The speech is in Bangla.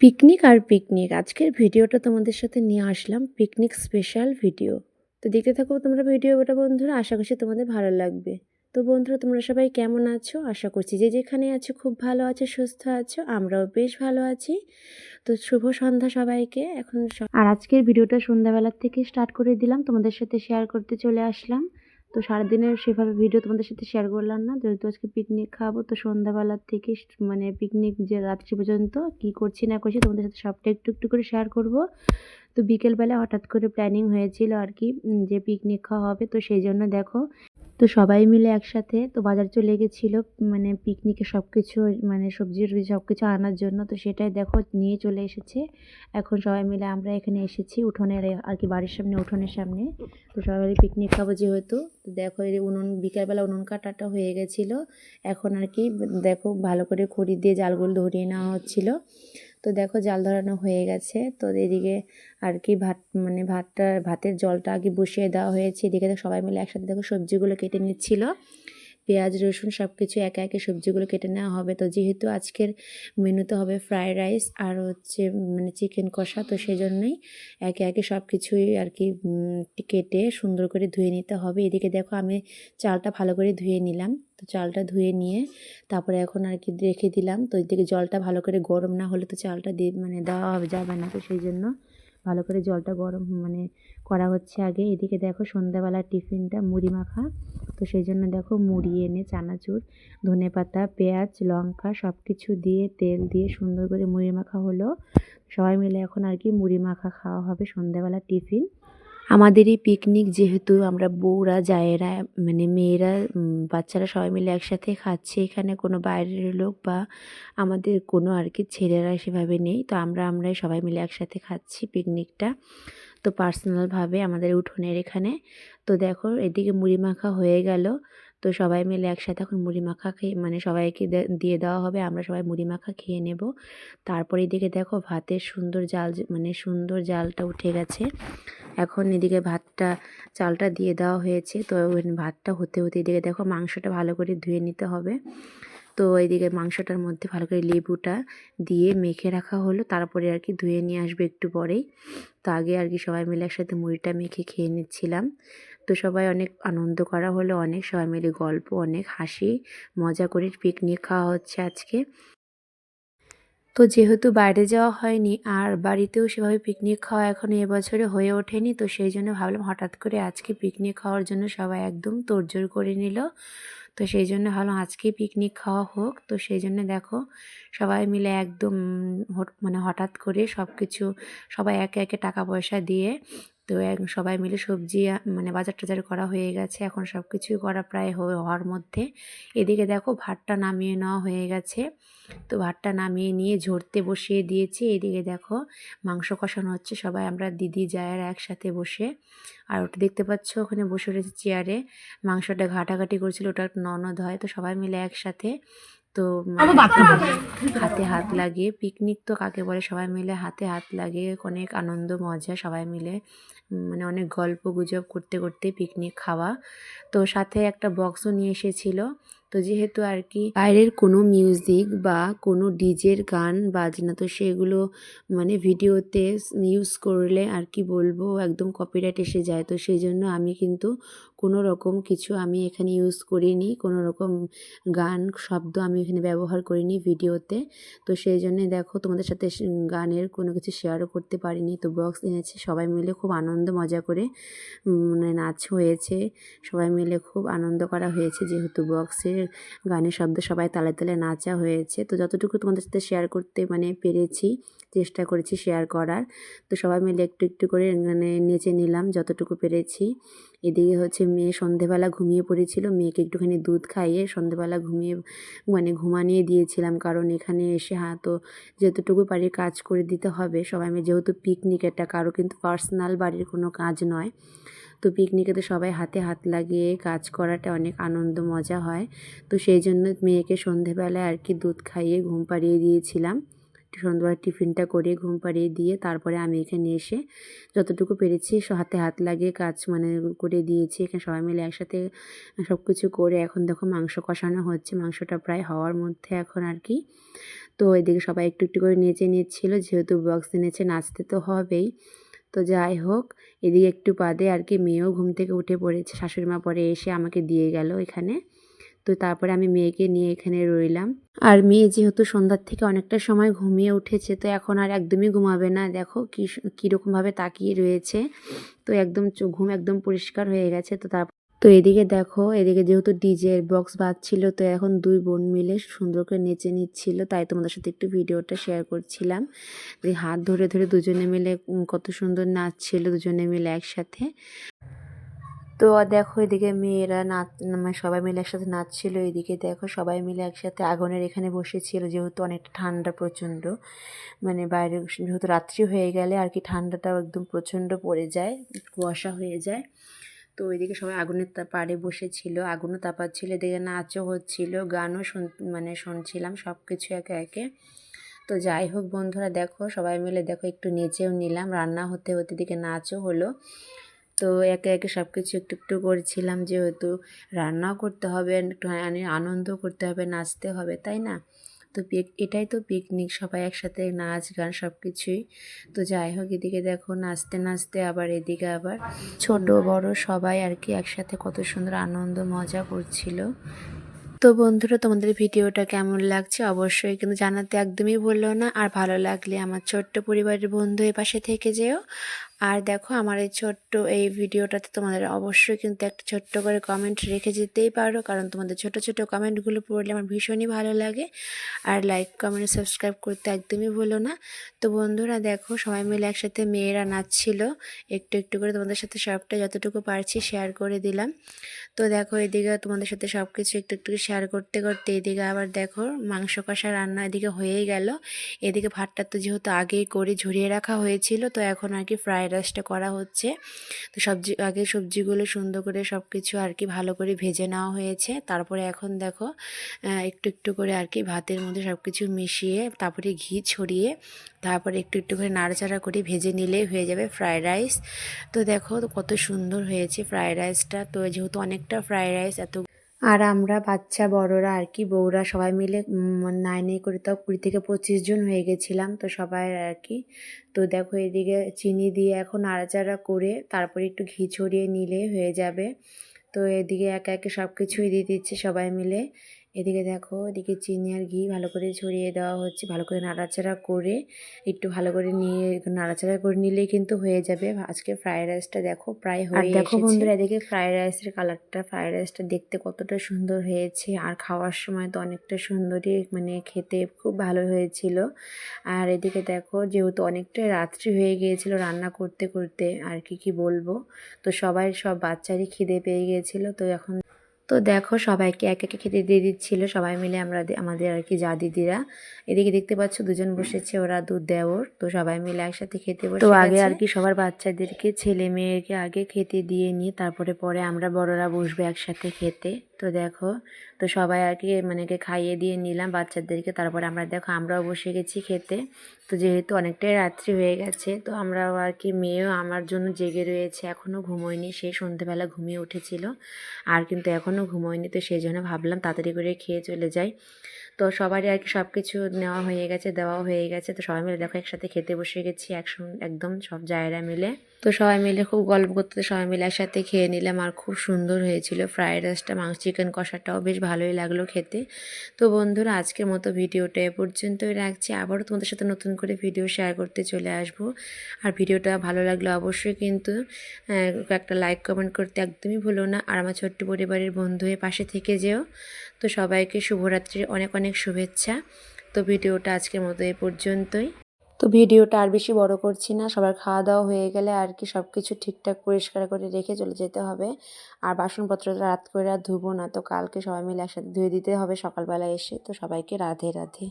পিকনিক আর পিকনিক। আজকের ভিডিওটা তোমাদের সাথে নিয়ে আসলাম পিকনিক স্পেশাল ভিডিও। তো দেখতে থাকো তোমরা ভিডিওটা বন্ধুরা, আশা করছি তোমাদের ভালো লাগবে। তো বন্ধুরা, তোমরা সবাই কেমন আছো? আশা করছি যে যেখানে আছো খুব ভালো আছো, সুস্থ আছো, আমরাও বেশ ভালো আছি। তো শুভ সন্ধ্যা সবাইকে। এখন আর আজকের ভিডিওটা সন্ধ্যাবেলার থেকে স্টার্ট করে দিলাম। তোমাদের সাথে শেয়ার করতে চলে আসলাম। তো সারাদিনের সেভাবে ভিডিও তোমাদের সাথে শেয়ার করলাম না। যেহেতু আজকে পিকনিক খাব, তো সন্ধ্যাবেলার থেকে মানে পিকনিক যে রাত্রি পর্যন্ত কি করছি না করছি তোমাদের সাথে সবটা একটু একটু করে শেয়ার করব। তো বিকেলবেলা হঠাৎ করে প্ল্যানিং হয়েছিল আর কি যে পিকনিক খাওয়া হবে। তো সেই জন্য দেখো তো সবাই মিলে একসাথে তো বাজার চলে গেছিল মানে পিকনিকে সব কিছু মানে সবজি টবজি সব কিছু আনার জন্য। তো সেটাই দেখো নিয়ে চলে এসেছে। এখন সবাই মিলে আমরা এখানে এসেছি উঠোনের, আর কি বাড়ির সামনে, উঠোনের সামনে। তো সবাই পিকনিক খাব যেহেতু। তো দেখো এই উনুন, বিকালবেলা উনুন কাটাটা হয়ে গেছিল। এখন আর কি, দেখো ভালো করে খড়ি দিয়ে জালগুলো ধরিয়ে নেওয়া হচ্ছিল। তো দেখো জাল ধরানো হয়ে গেছে। তো এদিকে আর কি ভাত মানে ভাতটা, ভাতের জলটা আগে বসিয়ে দেওয়া হয়েছে। এদিকে সবাই মিলে একসাথে দেখো সবজিগুলো কেটে নিচ্ছিল। পেঁয়াজ, রসুন সব কিছু একে একে সবজিগুলো কেটে নেওয়া হবে। তো যেহেতু আজকের মেনুতে হবে ফ্রায়েড রাইস আর হচ্ছে মানে চিকেন কষা, তো সেই জন্যই একে একে সব কিছুই আর কি কেটে সুন্দর করে ধুয়ে নিতে হবে। এদিকে দেখো আমি চালটা ভালো করে ধুয়ে নিলাম। তো চালটা ধুয়ে নিয়ে তারপরে এখন আর কি রেখে দিলাম। তো এদিকে জলটা ভালো করে গরম না হলে তো চালটা দিয়ে মানে দেওয়া যাবে না। তো সেই জন্য ভালো করে জলটা গরম মানে করা হচ্ছে আগে। এদিকে দেখো সন্ধ্যাবেলার টিফিনটা মুড়ি মাখা। তো সেই জন্য দেখো মুড়ি এনে, চানাচুর, ধনে পাতা, পেঁয়াজ, লঙ্কা সব কিছু দিয়ে, তেল দিয়ে সুন্দর করে মুড়ি মাখা হলো। সবাই মিলে এখন আর কি মুড়ি মাখা খাওয়া হবে সন্ধ্যাবেলার টিফিন। আমাদেরই পিকনিক যেহেতু আমরা বউরা, জায়েরা মানে মেয়েরা বাচ্চারা সবাই মিলে একসাথে খাচ্ছে, এখানে কোনো বাইরের লোক বা আমাদের কোনো আর কি ছেলেরা সেভাবে নেই। তো আমরা, আমরাই সবাই মিলে একসাথে খাচ্ছি পিকনিকটা তো পার্সোনালভাবে আমাদের উঠোনের এখানে। তো দেখো, এদিকে মুড়ি মাখা হয়ে গেল। তো সবাই মিলে একসাথে এখন মুড়ি মাখা খেয়ে মানে সবাইকে দিয়ে দেওয়া হবে, আমরা সবাই মুড়ি মাখা খেয়ে নেব। তারপরে এদিকে দেখো ভাতের সুন্দর জাল মানে সুন্দর জালটা উঠে গেছে। এখন এদিকে ভাতটা, চালটা দিয়ে দেওয়া হয়েছে। তো ভাতটা হতে হতে এদিকে দেখো মাংসটা ভালো করে ধুয়ে নিতে হবে। তো এইদিকে মাংসটার মধ্যে ভালো করে লেবুটা দিয়ে মেখে রাখা হলো। তারপরে আর কি ধুয়ে নিয়ে আসবে একটু পরেই। তো আগে আর কি সবাই মিলে একসাথে মুড়িটা মেখে খেয়ে নিচ্ছিলাম। তো সবাই অনেক আনন্দ করা হলো, অনেক সবাই মিলে গল্প, অনেক হাসি, মজা করে পিকনিক খাওয়া হচ্ছে আজকে। তো যেহেতু বাইরে যাওয়া হয়নি, আর বাড়িতেও সেভাবে পিকনিক খাওয়া এখন এবছরে হয়ে ওঠেনি, তো সেই জন্য ভাবলাম হঠাৎ করে আজকে পিকনিক খাওয়ার জন্য সবাই একদম তোড়জোড় করে নিল। তো সেই জন্য ভাবলাম আজকেই পিকনিক খাওয়া হোক। তো সেই জন্য দেখো, সবাই মিলে একদম মানে হঠাৎ করে সব কিছু সবাই একে একে টাকা পয়সা দিয়ে তো সবাই মিলে সবজি মানে বাজার টাজার করা হয়ে গেছে। এখন সব কিছুই করা প্রায় হওয়ার মধ্যে। এদিকে দেখো ভাতটা নামিয়ে নেওয়া হয়ে গেছে। তো ভাতটা নামিয়ে নিয়ে ঝরতে বসিয়ে দিয়েছি। এদিকে দেখো মাংস কষানো হচ্ছে। সবাই আমরা দিদি, জায়ের একসাথে বসে। আর ওটা দেখতে পাচ্ছ ওখানে বসে রয়েছে চেয়ারে মাংসটা ঘাটাঘাটি করছিল, ওটা ননদ হয়। তো সবাই মিলে একসাথে তো মানে হাতে হাত লাগে পিকনিক তো কাকে বলে? সবাই মিলে হাতে হাত লাগে অনেক আনন্দ মজা সবাই মিলে। মানে অনেক গল্প গুজব করতে করতে পিকনিক খাওয়া। তো সাথে একটা বক্সও নিয়ে এসেছিল। তো যেহেতু আর কি বাইরের কোনো মিউজিক বা কোনো ডিজের গান, বাজনা, তো সেগুলো মানে ভিডিওতে ইউজ করলে আর কি বলব, একদম কপিরাইট এসে যায়। তো সেই জন্য আমি কিন্তু কোনো রকম কিছু আমি এখানে ইউজ করিনি, কোনো রকম গান, শব্দ আমি এখানে ব্যবহার করিনি ভিডিওতে। তো সেই জন্যে দেখো তোমাদের সাথে গানের কোনো কিছু শেয়ারও করতে পারিনি। তো বক্স এনেছে, সবাই মিলে খুব আনন্দ, মজা করে মানে নাচ হয়েছে। সবাই মিলে খুব আনন্দ করা হয়েছে যেহেতু বক্সের গানের শব্দ সবাই তালে তালে নাচা হয়েছে। তো যতটুকু তোমাদের সাথে শেয়ার করতে মানে পেরেছি, চেষ্টা করেছি শেয়ার করার, তো সবাই মিলে একটু একটু করে মানে নেচে নিলাম যতটুকু পেরেছি। এদিকে হচ্ছে মেয়ে সন্ধেবেলা ঘুমিয়ে পড়েছিল, মেয়েকে একটুখানি দুধ খাইয়ে সন্ধেবেলা ঘুমিয়ে মানে ঘুমানিয়ে দিয়েছিলাম, কারণ এখানে এসে হ্যাঁ তো যতটুকু পারি কাজ করে দিতে হবে। সবাই মিলে যেহেতু পিকনিক এটা কারও কিন্তু পার্সোনাল বাড়ির কোনো কাজ নয়। তো পিকনিকে তো সবাই হাতে হাত লাগিয়ে কাজ করাটা অনেক আনন্দ, মজা হয়। তো সেই জন্য মেয়েকে সন্ধেবেলায় আর কি দুধ খাইয়ে ঘুম পাড়িয়ে দিয়েছিলাম। সন্ধ্যাবেলা টিফিনটা করে ঘুম পাড়িয়ে দিয়ে তারপরে আমি এখানে এসে যতটুকু পেরেছি হাতে হাত লাগিয়ে কাজ মানে করে দিয়েছি। এখানে সবাই মিলে একসাথে সব কিছু করে এখন দেখো মাংস কষানো হচ্ছে। মাংসটা প্রায় হওয়ার মধ্যে এখন আর কি। তো এদিকে সবাই একটু একটু করে নেচে নিচ্ছিল। যেহেতু বক্স এনেছে, নাচতে তো হবেই। তো যাই হোক, এদিকে একটু বাদে আর কি মেয়েও ঘুম থেকে উঠে পড়েছে, শাশুড়িমা পরে এসে আমাকে দিয়ে গেল এখানে। তো তারপরে আমি মেয়েকে নিয়ে এখানে রইলাম। আর মেয়ে যেহেতু সন্ধ্যার থেকে অনেকটা সময় ঘুমিয়ে উঠেছে, তো এখন আর একদমই ঘুমাবে না। দেখো কী কীরকমভাবে তাকিয়ে রয়েছে। তো একদম ঘুম একদম পরিষ্কার হয়ে গেছে, তো তারপর তো এদিকে দেখো, এদিকে যেহেতু ডিজের বক্স বাজছিল, তো এখন দুই বোন মিলে সুন্দর করে নেচে নিচ্ছিল। তাই তোমাদের সাথে একটু ভিডিওটা শেয়ার করছিলাম। যে হাত ধরে ধরে দুজনে মিলে কত সুন্দর নাচছিল দুজনে মিলে একসাথে। তো দেখো, এদিকে মেয়েরা নাচ মানে সবাই মিলে একসাথে নাচছিল। এদিকে দেখো, সবাই মিলে একসাথে আগুনের এখানে বসেছিল, যেহেতু অনেকটা ঠান্ডা প্রচণ্ড। মানে বাইরে যেহেতু রাত্রি হয়ে গেলে আর কি ঠান্ডাটাও একদম প্রচণ্ড পড়ে যায়, কুয়াশা হয়ে যায়। তো ওইদিকে সবাই আগুনের পাড়ে বসেছিল, আগুনও তাপাচ্ছিল, এদিকে নাচও হচ্ছিল, গানও শুন মানে শুনছিলাম সব কিছু একে একে। তো যাই হোক বন্ধুরা, দেখো সবাই মিলে দেখো একটু নেচেও নিলাম, রান্না হতে হতে দিকে নাচও হলো। তো একে একে সব কিছু একটু একটু করছিলাম যেহেতু রান্নাও করতে হবে একটু আনন্দ করতে হবে, নাচতে হবে, তাই না? তো পিক, এটাই তো পিকনিক সবাই একসাথে নাচ গান সব কিছুই তো যাই হোক, এদিকে দেখো নাচতে নাচতে আবার এদিকে আবার ছোট, বড় সবাই আর কি একসাথে কত সুন্দর আনন্দ, মজা করছিল। তো বন্ধুরা, তোমাদের ভিডিওটা কেমন লাগছে অবশ্যই কিন্তু জানাতে একদমই বলল না। আর ভালো লাগলে আমার ছোট্ট পরিবারের বন্ধু এর পাশে থেকে যেও। আর দেখো আমার এই ছোট্ট এই ভিডিওটাতে তোমাদের অবশ্যই কিন্তু একটা ছোট্ট করে কমেন্ট রেখে যেতেই পারো। কারণ তোমাদের ছোট ছোট কমেন্টগুলো পড়লে আমার ভীষণই ভালো লাগে। আর লাইক কমেন্ট সাবস্ক্রাইব করতে একদমই ভুলো না। তো বন্ধুরা দেখো সবাই মিলে একসাথে মেয়েরা নাচছিল। একটু একটু করে তোমাদের সাথে সবটা যতটুকু পারছি শেয়ার করে দিলাম। তো দেখো এদিকে তোমাদের সাথে সব কিছু একটু একটু শেয়ার করতে করতে এদিকে আবার দেখো মাংস কষা রান্না এদিকে হয়েই গেল। এদিকে ভাতটা তো যেহেতু আগেই করে ঝরিয়ে রাখা হয়েছিল, তো এখন আর কি ফ্রাইড রাইসটা করা হচ্ছে। তো সবজি, আগে সবজিগুলো সুন্দর করে সব কিছু আর কি ভালো করে ভেজে নেওয়া হয়েছে। তারপরে এখন দেখো একটু একটু করে আর কি ভাতের মধ্যে সব কিছু মিশিয়ে, তারপরে ঘি ছড়িয়ে, তারপরে একটু একটু করে নাড়াচাড়া করে ভেজে নিলেই হয়ে যাবে ফ্রায়েড রাইস। তো দেখো কত সুন্দর হয়েছে ফ্রায়েড রাইসটা। তো যেহেতু অনেকটা ফ্রায়েড রাইস, এত আর আমরা বাচ্চা, বড়রা আর কি, বউরা সবাই মিলে নাই নাই করে তাও কুড়ি থেকে পঁচিশ জন হয়ে গেছিলাম তো সবাই আর কি। তো দেখো এদিকে চিনি দিয়ে এখন আড়াচাড়া করে তারপরে একটু ঘি ছড়িয়ে নিলে হয়ে যাবে। তো এদিকে একে একে সব কিছুই দিয়ে দিচ্ছে সবাই মিলে। এদিকে দেখো এদিকে চিনি আর ঘি ভালো করে ছড়িয়ে দেওয়া হচ্ছে ভালো করে নাড়াচাড়া করে একটু ভালো করে নিয়ে নাড়াচাড়া করে নিলেই কিন্তু হয়ে যাবে। আজকে ফ্রায়েড রাইসটা দেখো প্রায় হয়ে দেখো বন্ধুরা এদিকে ফ্রায়েড রাইসের কালারটা ফ্রায়েড রাইসটা দেখতে কতটা সুন্দর হয়েছে আর খাওয়ার সময় তো অনেকটা সুন্দরই মানে খেতে খুব ভালো হয়েছিল। আর এদিকে দেখো যেহেতু অনেকটাই রাত্রি হয়ে গিয়েছিল রান্না করতে করতে আর কি কি বলব? তো সবাই সব বাচ্চারই খিদে পেয়ে গিয়েছিল তো এখন তো দেখো সবাইকে এক একে খেতে দিয়ে দিচ্ছিল। সবাই মিলে আমরা আমাদের আর কি যা দিদিরা। এদিকে দেখতে পাচ্ছ দুজন বসেছে ওরা দুধ দেওর তো সবাই মিলে একসাথে খেতে বসে তো আগে আর কি সবার বাচ্চাদেরকে ছেলে মেয়েকে আগে খেতে দিয়ে নিয়ে তারপরে পরে আমরা বড়রা বসবো একসাথে খেতে। তো দেখো, তো সবাই আর কি মানে খাইয়ে দিয়ে নিলাম বাচ্চাদেরকে। তারপরে আমরা দেখো, আমরাও বসে গেছি খেতে। তো যেহেতু অনেকটাই রাত্রি হয়ে গেছে, তো আমরাও আর কি মেয়েও আমার জন্য জেগে রয়েছে। এখনও ঘুমোয়নি, সে সন্ধেবেলা ঘুমিয়ে উঠেছিল। আর কিন্তু এখনও ঘুমোয়নি, তো সেই জন্য ভাবলাম তাড়াতাড়ি করে খেয়ে চলে যাই। তো সবারই আর কি সব কিছু নেওয়া হয়ে গেছে দেওয়া হয়ে গেছে। তো সবাই মিলে দেখো একসাথে খেতে বসে গেছি, একসঙ্গে, একদম সব জায়গা মিলে। তো সবাই মিলে খুব গল্প করতে সবাই মিলে একসাথে খেয়ে নিলাম আর খুব সুন্দর হয়েছিল। ফ্রায়েড রাইসটা, মাংস, চিকেন কষাটাও বেশ ভালোই লাগল খেতে। তো বন্ধুরা, আজকের মতো ভিডিওটা এ পর্যন্তই রাখছি। আবারও তোমাদের সাথে নতুন করে ভিডিও শেয়ার করতে চলে আসব। আর ভিডিওটা ভালো লাগলে অবশ্যই কিন্তু একটা লাইক, কমেন্ট করতে একদমই ভুলো না। আর আমার ছোট্ট পরিবারের বন্ধু হয়ে পাশে থেকে যেও। তো সবাইকে শুভরাত্রির অনেক অনেক শুভেচ্ছা। তো ভিডিওটা আজকের মতো এ পর্যন্তই। তো ভিডিওটা আর বেশি বড় করছি না। সবার খাওয়া দাওয়া হয়ে গেলে আর কি সব কিছু ঠিকঠাক পরিষ্কার করে রেখে চলে যেতে হবে। আর বাসনপত্র রাত করে আর ধুবো না, তো কালকে সবাই মিলে একসাথে ধুয়ে দিতে হবে সকালবেলা এসে। তো সবাইকে রাধে রাধে।